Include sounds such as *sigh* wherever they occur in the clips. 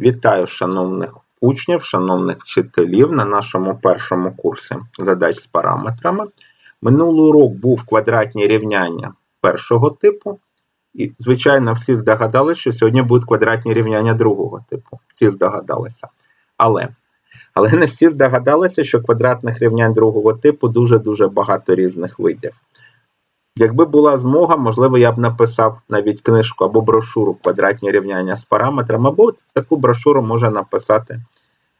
Вітаю шановних учнів, шановних вчителів на нашому першому курсі задач з параметрами. Минулий урок був квадратні рівняння першого типу. І, звичайно, всі здогадалися, що сьогодні будуть квадратні рівняння другого типу. Всі здогадалися. Але, але не всі здогадалися, що квадратних рівнянь другого типу дуже-дуже багато різних видів. Якби була змога, можливо, я б написав навіть книжку або брошуру квадратні рівняння з параметрами, або таку брошуру може написати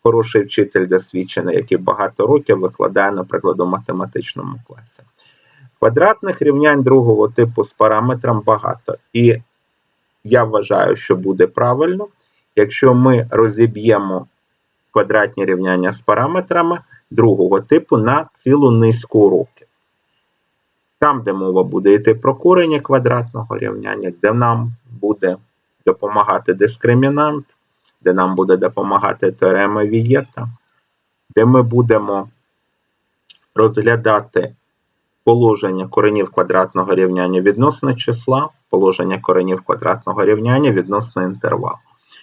хороший вчитель досвідчений, який багато років викладає, наприклад, у математичному класі. Квадратних рівнянь другого типу з параметром багато. І я вважаю, що буде правильно, якщо ми розіб'ємо квадратні рівняння з параметрами другого типу на цілу низку уроків. Там, де мова буде йти про корені квадратного рівняння, де нам буде допомагати дискримінант, де нам буде допомагати теорема Вієта, де ми будемо розглядати положення коренів квадратного рівняння відносно числа, положення коренів квадратного рівняння відносно інтервалу.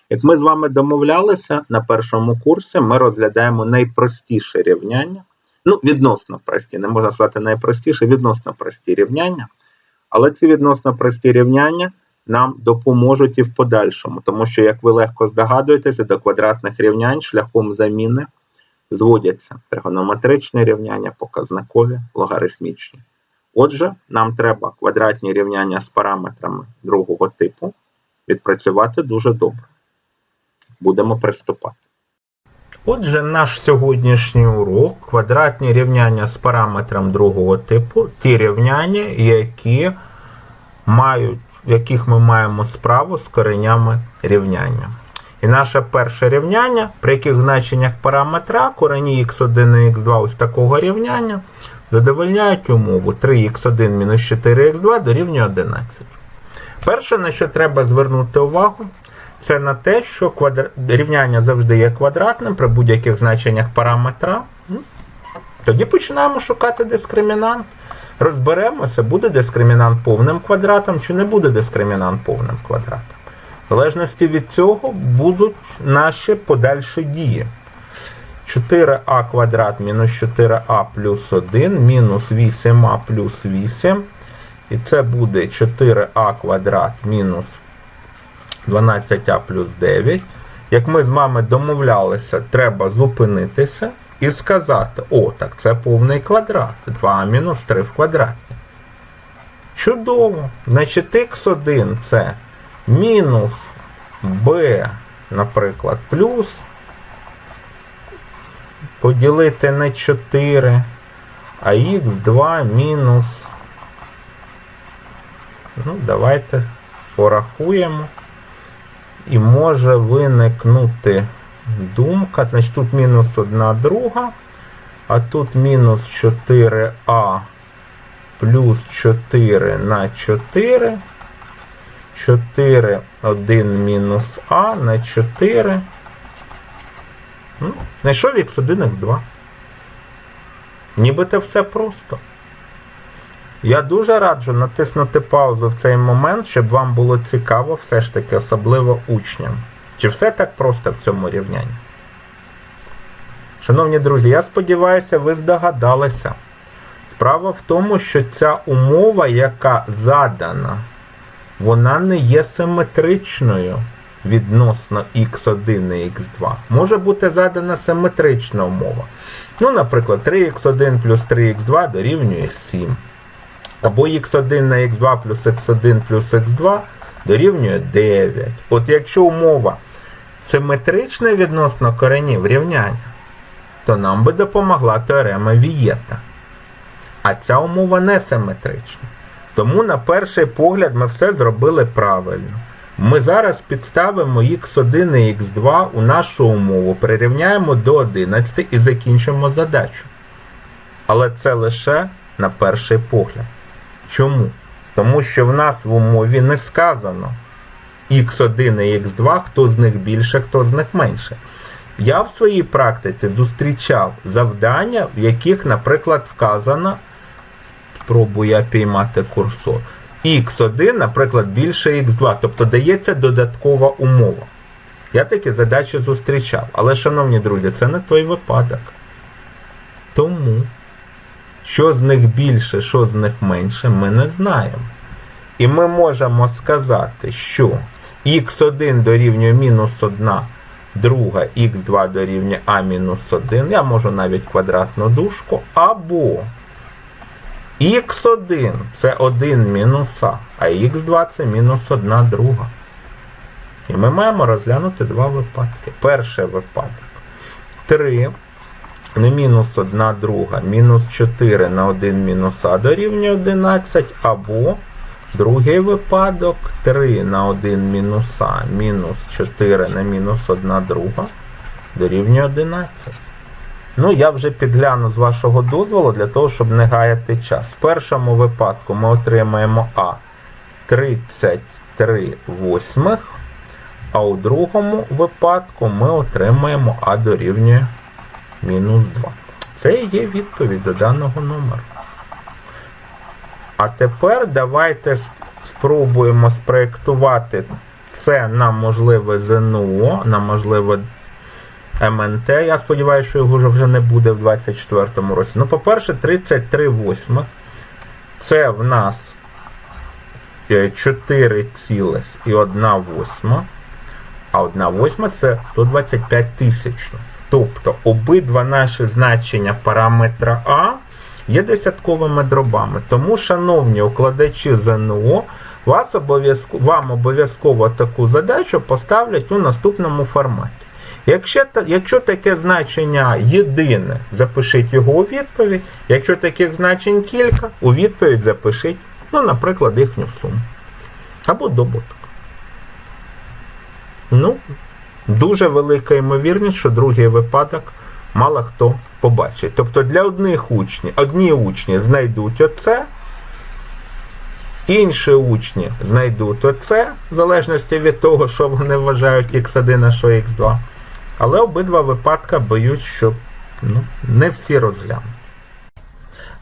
Як ми з вами домовлялися на першому курсі, ми розглядаємо найпростіше рівняння. Ну, відносно прості, не можна сказати найпростіше, відносно прості рівняння. Але ці відносно прості рівняння нам допоможуть і в подальшому, тому що, як ви легко здогадуєтеся, до квадратних рівнянь шляхом заміни зводяться тригонометричні рівняння, показникові, логарифмічні. Отже, нам треба квадратні рівняння з параметрами другого типу відпрацювати дуже добре. Будемо приступати. Отже, наш сьогоднішній урок квадратні рівняння з параметром другого типу, ті рівняння, які мають, яких ми маємо справу з коренями рівняння. І наше перше рівняння, при яких значеннях параметра корені x1 і x2 ось такого рівняння, задовольняють умову 3х1 мінус 4х2 дорівнює 11. Перше, на що треба звернути увагу, це на те, що квадр... рівняння завжди є квадратним при будь-яких значеннях параметра. Тоді починаємо шукати дискримінант. Розберемося, буде дискримінант повним квадратом чи не буде дискримінант повним квадратом. В залежності від цього будуть наші подальші дії. 4а квадрат мінус 4а плюс 1 мінус 8а плюс 8. І це буде 4а квадрат мінус 12а плюс 9. Як ми з вами домовлялися, треба зупинитися і сказати, о, так це повний квадрат. 2 мінус 3 в квадраті. Чудово! Значить, х1 це мінус b, наприклад, плюс. Поділити на 4, а х2 мінус. Ну, давайте порахуємо. І може виникнути думка. Значить, тут мінус 1 друга, а тут мінус 4а плюс 4 на 4. 4, 1 мінус А на 4. Ну, Знайшов х1, х2. Нібито все просто. Я дуже раджу натиснути паузу в цей момент, щоб вам було цікаво все ж таки, особливо учням. Чи все так просто в цьому рівнянні? Шановні друзі, я сподіваюся, ви здогадалися. Справа в тому, що ця умова, яка задана, вона не є симетричною відносно x1 і x2. Може бути задана симетрична умова. Ну, наприклад, 3х1 плюс 3х2 дорівнює 7. Або x1 на x2 плюс x1 плюс x2 дорівнює 9. От якщо умова симетрична відносно коренів рівняння, то нам би допомогла теорема Вієта. А ця умова не симетрична. Тому на перший погляд ми все зробили правильно. Ми зараз підставимо x1 і x2 у нашу умову, прирівняємо до 11 і закінчимо задачу. Але це лише на перший погляд. Чому? Тому що в нас в умові не сказано x1 і x2, хто з них більше, хто з них менше. Я в своїй практиці зустрічав завдання, в яких, наприклад, вказано, спробую я піймати курсор, x1, наприклад, більше x2, тобто дається додаткова умова. Я такі задачі зустрічав. Але, шановні друзі, це не той випадок. Тому, що з них більше, що з них менше, ми не знаємо. І ми можемо сказати, що х1 дорівнює мінус 1, друга х2 дорівнює а мінус 1, я можу навіть квадратну дужку, або х1 це 1 мінус а, а х2 це мінус 1 друга. І ми маємо розглянути два випадки. Перший випадок. 3 не мінус 1 друга, мінус 4 на 1 мінус а дорівнює 11, або другий випадок 3 на 1 мінус а, мінус 4 на мінус 1 друга дорівнює 11. Ну, я вже підгляну з вашого дозволу для того, щоб не гаяти час. В першому випадку ми отримаємо А 33 восьмих, а у другому випадку ми отримаємо А дорівнює мінус 2. Це і є відповідь до даного номеру. А тепер давайте спробуємо спроєктувати це на можливе ЗНО, на можливе МНТ. Я сподіваюся, що його вже не буде в 24-му році. Ну, по-перше, 33 восьмих. Це в нас 4,1 восьма. А 1 восьма це 125 тисяч. Тобто обидва наші значення параметра А є десятковими дробами. Тому, шановні укладачі ЗНО, вас обов'язково, вам обов'язково таку задачу поставлять у наступному форматі. Якщо, якщо таке значення єдине, запишіть його у відповідь. Якщо таких значень кілька, у відповідь запишіть, ну, наприклад, їхню суму. Або добуток. Ну, дуже велика ймовірність, що другий випадок мало хто побачить. Тобто для одних учнів, одні учні знайдуть оце, інші учні знайдуть оце, в залежності від того, що вони вважають x1, а що x2. Але обидва випадка боють, що ну, не всі розглянуть.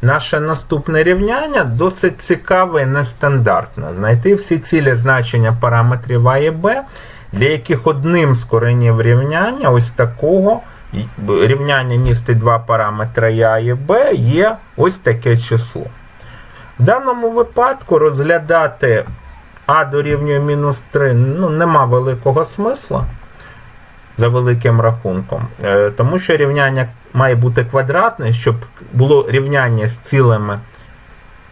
Наше наступне рівняння досить цікаве і нестандартне. Знайти всі цілі значення параметрів А і Б, для яких одним з коренів рівняння, ось такого рівняння містить два параметри А і Б, є ось таке число. В даному випадку розглядати А дорівнює мінус 3 ну, нема великого смисла за великим рахунком, Е, тому що рівняння має бути квадратне, щоб було рівняння з цілими,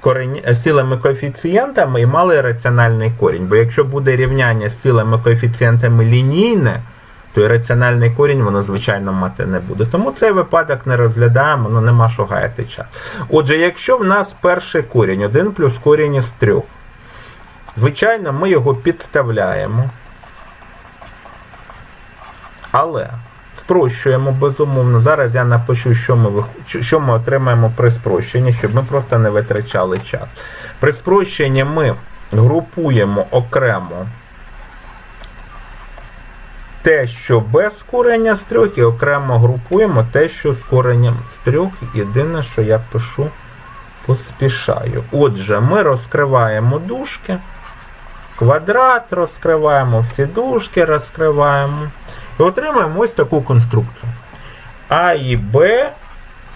корені... з цілими коефіцієнтами і мали раціональний корінь. Бо якщо буде рівняння з цілими коефіцієнтами лінійне, то і раціональний корінь воно, звичайно, мати не буде. Тому цей випадок не розглядаємо, ну нема що гаяти час. Отже, якщо в нас перший корінь, 1 плюс корінь із 3, звичайно, ми його підставляємо. Але спрощуємо безумовно. Зараз я напишу, що ми що ми отримаємо при спрощенні, щоб ми просто не витрачали час. При спрощенні ми групуємо окремо те, що без корення з трьох, і окремо групуємо те, що з коренням з трьох. Єдине, що я пишу, поспішаю. Отже, ми розкриваємо дужки, квадрат розкриваємо, всі дужки розкриваємо. І отримаємо ось таку конструкцію. А і Б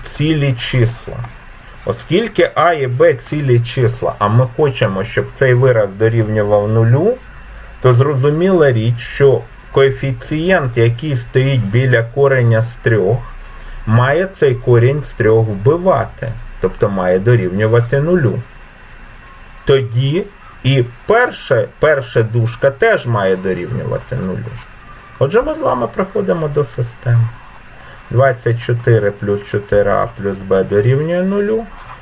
цілі числа. Оскільки А і Б цілі числа, а ми хочемо, щоб цей вираз дорівнював нулю, то зрозуміла річ, що коефіцієнт, який стоїть біля кореня з трьох, має цей корінь з трьох вбивати. Тобто має дорівнювати нулю. Тоді і перша, перша дужка теж має дорівнювати нулю. Отже, ми з вами приходимо до системи. 24 плюс 4а плюс b дорівнює 0.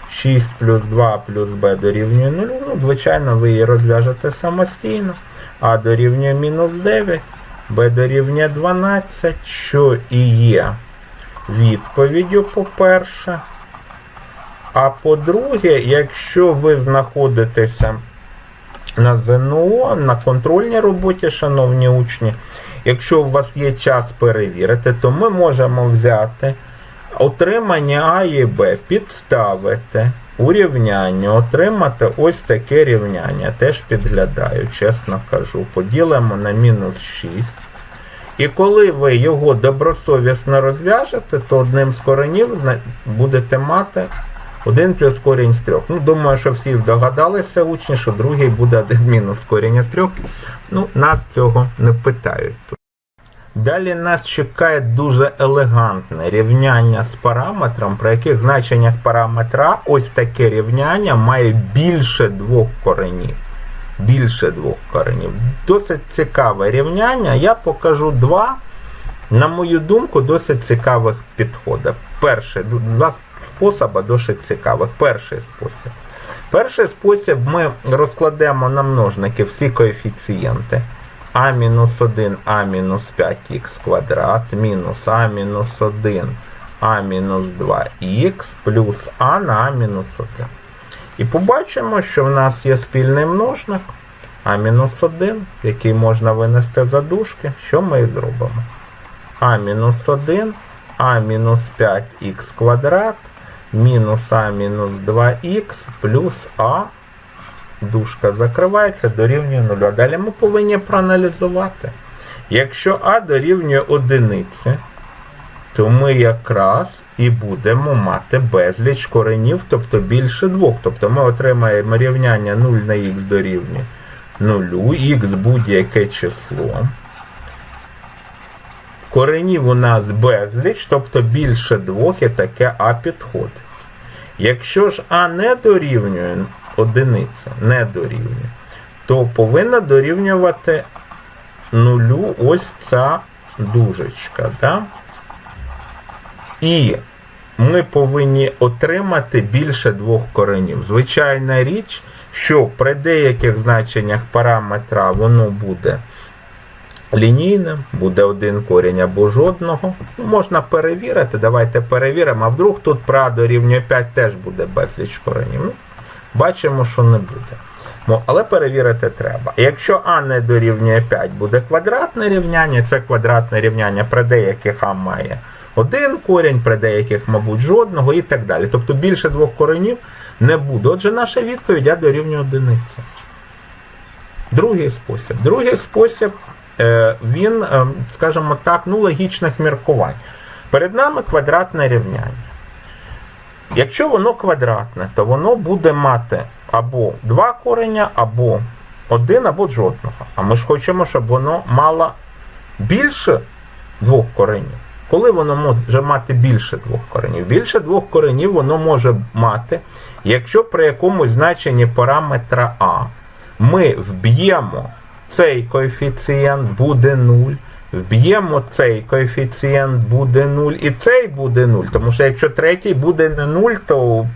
6 плюс 2 плюс b дорівнює 0. Ну, звичайно, ви її розв'яжете самостійно. А дорівнює мінус 9, b дорівнює 12, що і є відповіддю, по-перше. А по-друге, якщо ви знаходитеся на ЗНО, на контрольній роботі, шановні учні, якщо у вас є час перевірити, то ми можемо взяти отримання А і Б, підставити у отримати ось таке рівняння. Теж підглядаю, чесно кажу. Поділимо на мінус 6. І коли ви його добросовісно розв'яжете, то одним з коренів будете мати 1 плюс корінь з 3. Ну, думаю, що всі здогадалися учні, що другий буде 1 мінус корінь з 3. Ну, нас цього не питають. Далі нас чекає дуже елегантне рівняння з параметром, при яких значеннях параметра ось таке рівняння має більше двох коренів. Більше двох коренів. Досить цікаве рівняння. Я покажу два, на мою думку, досить цікавих підходи. Перший, два способи досить цікавих. Перший спосіб. Перший спосіб ми розкладемо на множники всі коефіцієнти. а-1, а-5х квадрат, мінус а-1, а-2х плюс А на а-1. І побачимо, що в нас є спільний множник А-1, який можна винести за дужки. Що ми і зробимо? А-1, А-5х квадрат, мінус А-2х плюс А, дужка закривається, дорівнює 0. Далі ми повинні проаналізувати. Якщо А дорівнює одиниці, то ми якраз і будемо мати безліч коренів, тобто більше двох. Тобто ми отримаємо рівняння 0 на х дорівнює 0, х будь-яке число. Коренів у нас безліч, тобто більше двох і таке А підходить. Якщо ж А не дорівнює одиниця, не дорівнює, то повинна дорівнювати нулю ось ця дужечка. Да? І ми повинні отримати більше двох коренів. Звичайна річ, що при деяких значеннях параметра воно буде лінійним, буде один корінь або жодного. Ну, можна перевірити, давайте перевіримо, а вдруг тут пра дорівнює 5 теж буде безліч коренів. Ну, бачимо, що не буде. Але перевірити треба. Якщо А не дорівнює 5, буде квадратне рівняння, це квадратне рівняння при деяких А має один корінь, при деяких, мабуть, жодного і так далі. Тобто більше двох коренів не буде. Отже, наша відповідь А дорівнює одиниці. Другий спосіб. Другий спосіб, він, е, скажімо так, ну, логічних міркувань. Перед нами квадратне рівняння. Якщо воно квадратне, то воно буде мати або два кореня, або один, або жодного. А ми ж хочемо, щоб воно мало більше двох коренів. Коли воно може мати більше двох коренів? Більше двох коренів воно може мати, якщо при якомусь значенні параметра А ми вб'ємо цей коефіцієнт буде 0, вб'ємо цей коефіцієнт буде 0, і цей буде 0. Тому що якщо третій буде не 0, то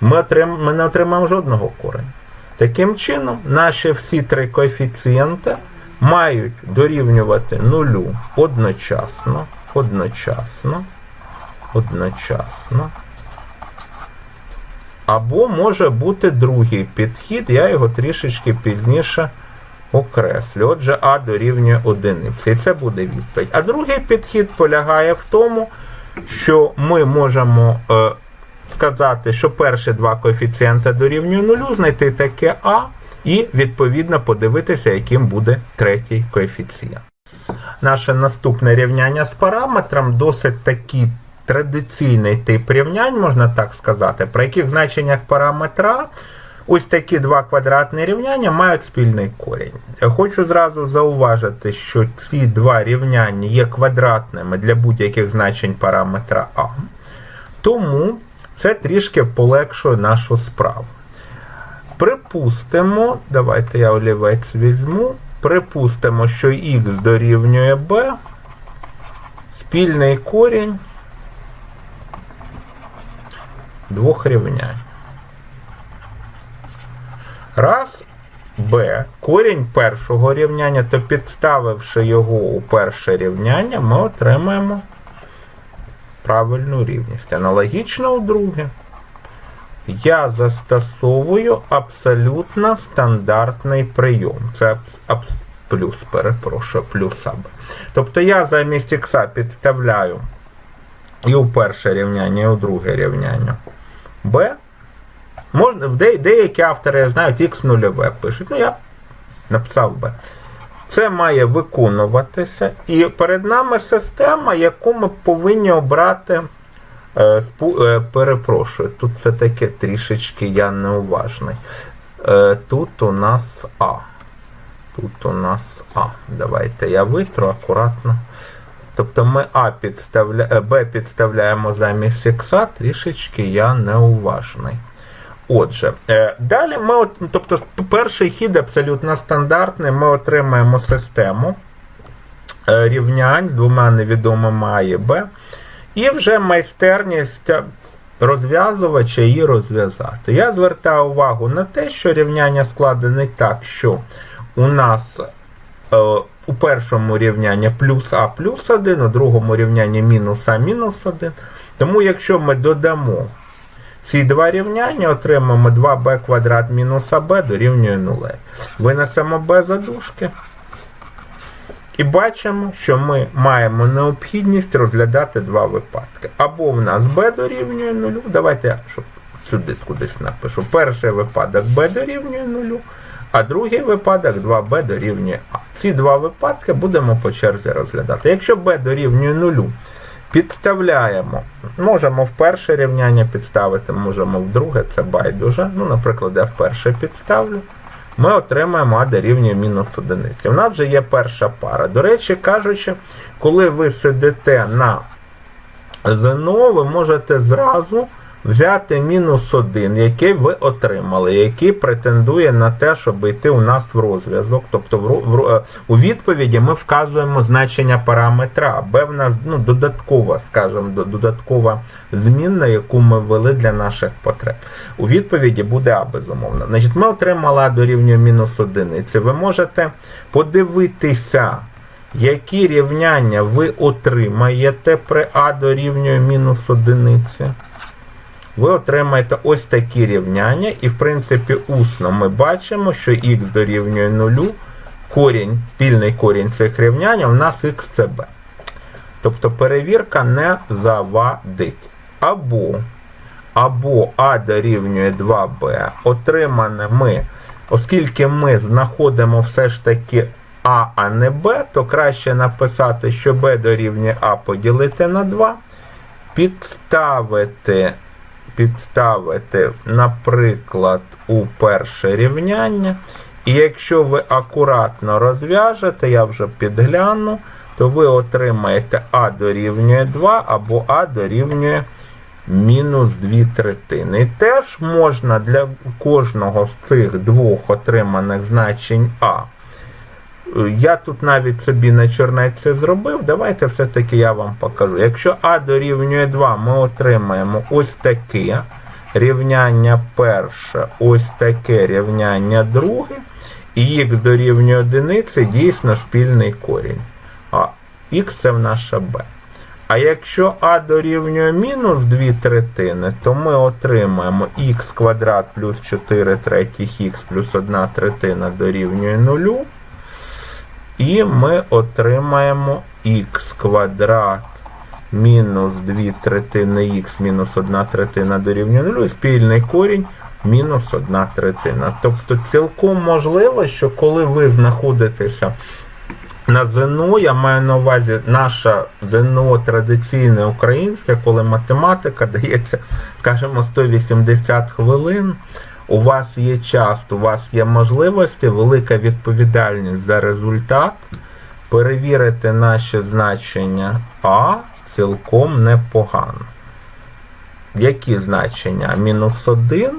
ми, отрим... ми не отримаємо жодного кореня. Таким чином, наші всі три коефіцієнти мають дорівнювати нулю одночасно, одночасно, одночасно. Або може бути другий підхід, я його трішечки пізніше окреслю. Отже, А дорівнює одиниці. І це буде відповідь. А другий підхід полягає в тому, що ми можемо е, сказати, що перші два коефіцієнти дорівнює нулю, знайти таке А і відповідно подивитися, яким буде третій коефіцієнт. Наше наступне рівняння з параметром досить такий традиційний тип рівнянь, можна так сказати, при яких значеннях параметра ось такі два квадратні рівняння мають спільний корінь. Я хочу зразу зауважити, що ці два рівняння є квадратними для будь-яких значень параметра А. Тому це трішки полегшує нашу справу. Припустимо, давайте я олівець візьму. Припустимо, що х дорівнює b, спільний корінь двох рівнянь. Раз b корінь першого рівняння, то підставивши його у перше рівняння, ми отримаємо правильну рівність. Аналогічно у друге. Я застосовую абсолютно стандартний прийом. Це плюс, перепрошую, плюс АБ. Тобто я замість х підставляю і у перше рівняння, і у друге рівняння b. Можна, де, деякі автори знають х нульове пишуть. Ну, я написав b. Це має виконуватися, і перед нами система, яку ми повинні обрати. Е, спу- е, перепрошую, тут це таке трішечки я неуважний. Е, тут у нас А. Тут у нас А. Давайте я витру акуратно. Тобто ми А підставля... е, Б підставляємо замість Х, трішечки я неуважний. Отже, е, далі ми, тобто, перший хід абсолютно стандартний, ми отримаємо систему е, рівнянь з двома невідомими А і Б, і вже майстерність розв'язувача її розв'язати. Я звертаю увагу на те, що рівняння складене так, що у нас е, у першому рівнянні плюс А плюс 1, у другому рівнянні мінус А мінус 1. Тому якщо ми додамо ці два рівняння, отримаємо 2b квадрат мінус АБ дорівнює 0. Винесемо b за дужки. І бачимо, що ми маємо необхідність розглядати два випадки. Або в нас b дорівнює 0. Давайте я щоб сюди кудись напишу. Перший випадок b дорівнює 0, а другий випадок 2b дорівнює А. Ці два випадки будемо по черзі розглядати. Якщо b дорівнює 0, підставляємо. Можемо в перше рівняння підставити, можемо в друге, це байдуже. Ну, наприклад, я в перше підставлю. Ми отримаємо А дорівнює мінус одиниці. У нас вже є перша пара. До речі, кажучи, коли ви сидите на ЗНО, ви можете зразу взяти мінус 1, який ви отримали, який претендує на те, щоб йти у нас в розв'язок. Тобто в, в, е, у відповіді ми вказуємо значення параметра, Б в нас ну, додаткова, скажімо, додаткова змінна, яку ми ввели для наших потреб. У відповіді буде А, безумовно. Значить, ми отримали А дорівнює мінус одиниці. Ви можете подивитися, які рівняння ви отримаєте при А дорівнює мінус одиниці. Ви отримаєте ось такі рівняння, і в принципі усно ми бачимо, що х дорівнює 0, корінь, спільний корінь цих рівнянь у нас х це b. Тобто перевірка не завадить. Або, або а дорівнює 2b, отримане ми, оскільки ми знаходимо все ж таки а, а не b, то краще написати, що b дорівнює а поділити на 2, підставити підставити, наприклад, у перше рівняння. І якщо ви акуратно розв'яжете, я вже підгляну, то ви отримаєте А дорівнює 2 або А дорівнює мінус 2 третини. І теж можна для кожного з цих двох отриманих значень А. Я тут навіть собі на чорнеці зробив. Давайте все-таки я вам покажу. Якщо А дорівнює 2, ми отримаємо ось таке рівняння перше, ось таке рівняння друге, і х дорівнює одиниці дійсно спільний корінь. А х це в наша b. А якщо а дорівнює мінус 2 третини, то ми отримаємо х квадрат плюс 4 третіх х плюс 1 третина дорівнює 0. І ми отримаємо х квадрат мінус 2 третини х мінус 1 третина дорівнює 0, і спільний корінь мінус 1 третина. Тобто цілком можливо, що коли ви знаходитеся на ЗНО, я маю на увазі наша ЗНО традиційне українське, коли математика дається, скажімо, 180 хвилин. У вас є час, у вас є можливості, велика відповідальність за результат. Перевірити наші значення А цілком непогано. Які значення? Мінус 1,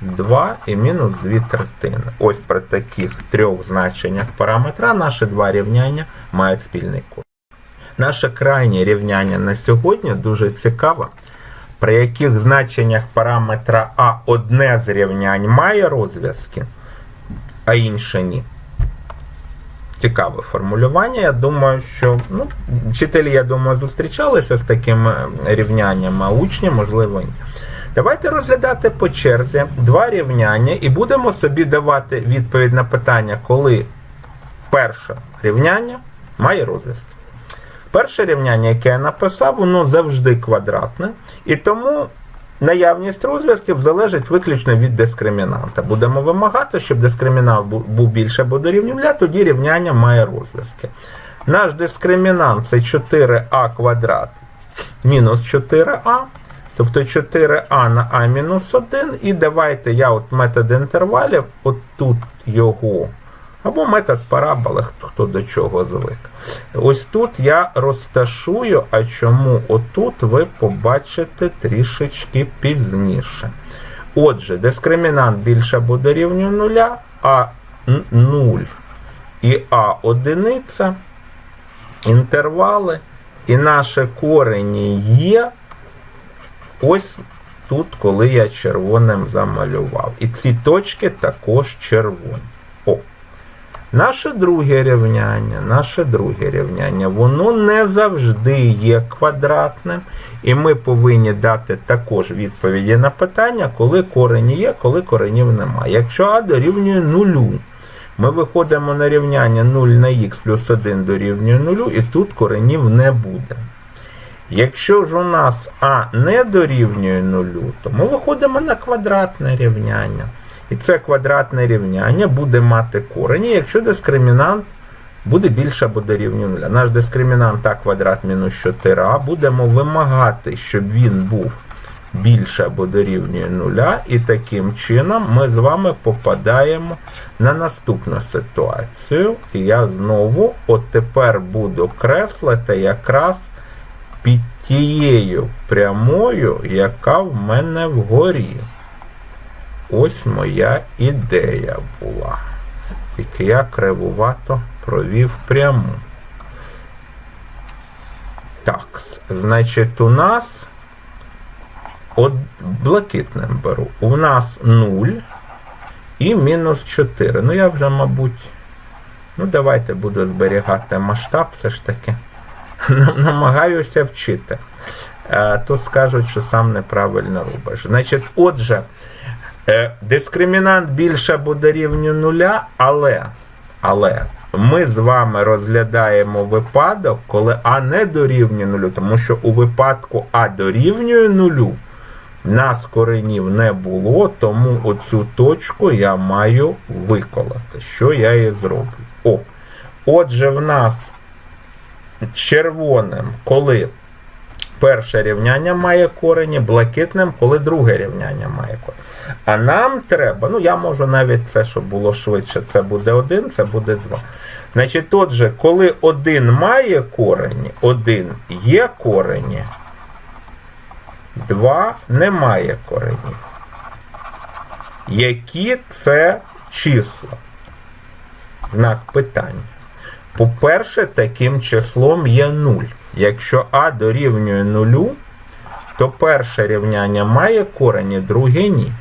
2 і мінус 2 третини. Ось при таких трьох значеннях параметра наші два рівняння мають спільний код. Наше крайнє рівняння на сьогодні дуже цікаве при яких значеннях параметра А одне з рівнянь має розв'язки, а інше ні. Цікаве формулювання. Я думаю, що ну, вчителі, я думаю, зустрічалися з такими рівняннями, а учні, можливо, ні. Давайте розглядати по черзі два рівняння і будемо собі давати відповідь на питання, коли перше рівняння має розв'язки. Перше рівняння, яке я написав, воно завжди квадратне. І тому наявність розв'язків залежить виключно від дискримінанта. Будемо вимагати, щоб дискримінант був більше або дорівнює тоді рівняння має розв'язки. Наш дискримінант це 4а квадрат мінус 4а, тобто 4а на а мінус 1. І давайте я от метод інтервалів, от тут його, або метод параболи, хто до чого звик. Ось тут я розташую, а чому отут ви побачите трішечки пізніше. Отже, дискримінант більше або дорівнює нуля, а 0 і а одиниця, інтервали, і наші корені є ось тут, коли я червоним замалював. І ці точки також червоні. Наше друге рівняння, наше друге рівняння, воно не завжди є квадратним, і ми повинні дати також відповіді на питання, коли корені є, коли коренів немає. Якщо а дорівнює нулю, ми виходимо на рівняння 0 на х плюс 1 дорівнює 0, і тут коренів не буде. Якщо ж у нас а не дорівнює 0, то ми виходимо на квадратне рівняння. І це квадратне рівняння буде мати корені, якщо дискримінант буде більше або дорівнює 0. Наш дискримінант а квадрат мінус 4а будемо вимагати, щоб він був більше або дорівнює 0, і таким чином ми з вами попадаємо на наступну ситуацію. І я знову от тепер буду креслити якраз під тією прямою, яка в мене вгорі. Ось моя ідея була. Тільки я кривувато провів пряму. Так, значить, у нас от блакитним беру. У нас 0 і мінус 4. Ну, я вже, мабуть, ну, давайте буду зберігати масштаб все ж таки. Намагаюся вчити. Е, То скажуть, що сам неправильно робиш. Значить, отже, дискримінант більше буде рівню нуля, але, але ми з вами розглядаємо випадок, коли А не дорівнює нулю, тому що у випадку А дорівнює нулю, нас коренів не було, тому оцю точку я маю виколати. Що я і зроблю? О, отже, в нас червоним, коли перше рівняння має корені, блакитним, коли друге рівняння має корені. А нам треба, ну я можу навіть це, щоб було швидше, це буде один, це буде два. Значить, отже, коли один має корені, один є корені, два немає коренів. Які це числа? Знак питання. По-перше, таким числом є 0. Якщо А дорівнює 0, то перше рівняння має корені, друге ні.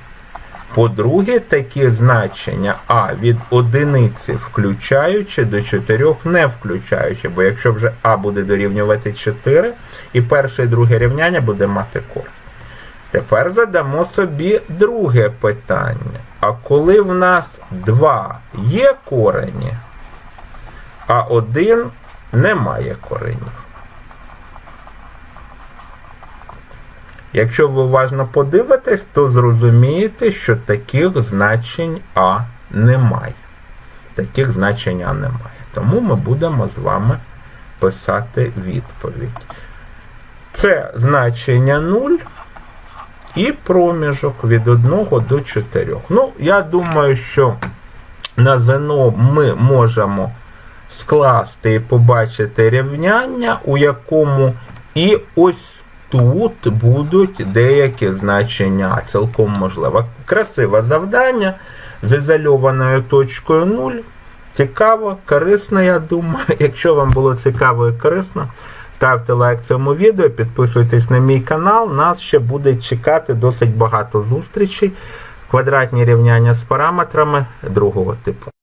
По-друге, такі значення А від одиниці включаючи до 4 не включаючи, бо якщо вже А буде дорівнювати 4, і перше і друге рівняння буде мати корень. Тепер задамо собі друге питання. А коли в нас 2 є корені, а один не має коренів. Якщо ви уважно подивитесь, то зрозумієте, що таких значень А немає. Таких значень А немає. Тому ми будемо з вами писати відповідь. Це значення 0 і проміжок від 1 до 4. Ну, я думаю, що на ЗНО ми можемо скласти і побачити рівняння, у якому і ось тут будуть деякі значення, цілком можливо. Красиве завдання з ізольованою точкою 0. Цікаво, корисно, я думаю. *laughs* Якщо вам було цікаво і корисно, ставте лайк цьому відео, підписуйтесь на мій канал. Нас ще буде чекати досить багато зустрічей. Квадратні рівняння з параметрами другого типу.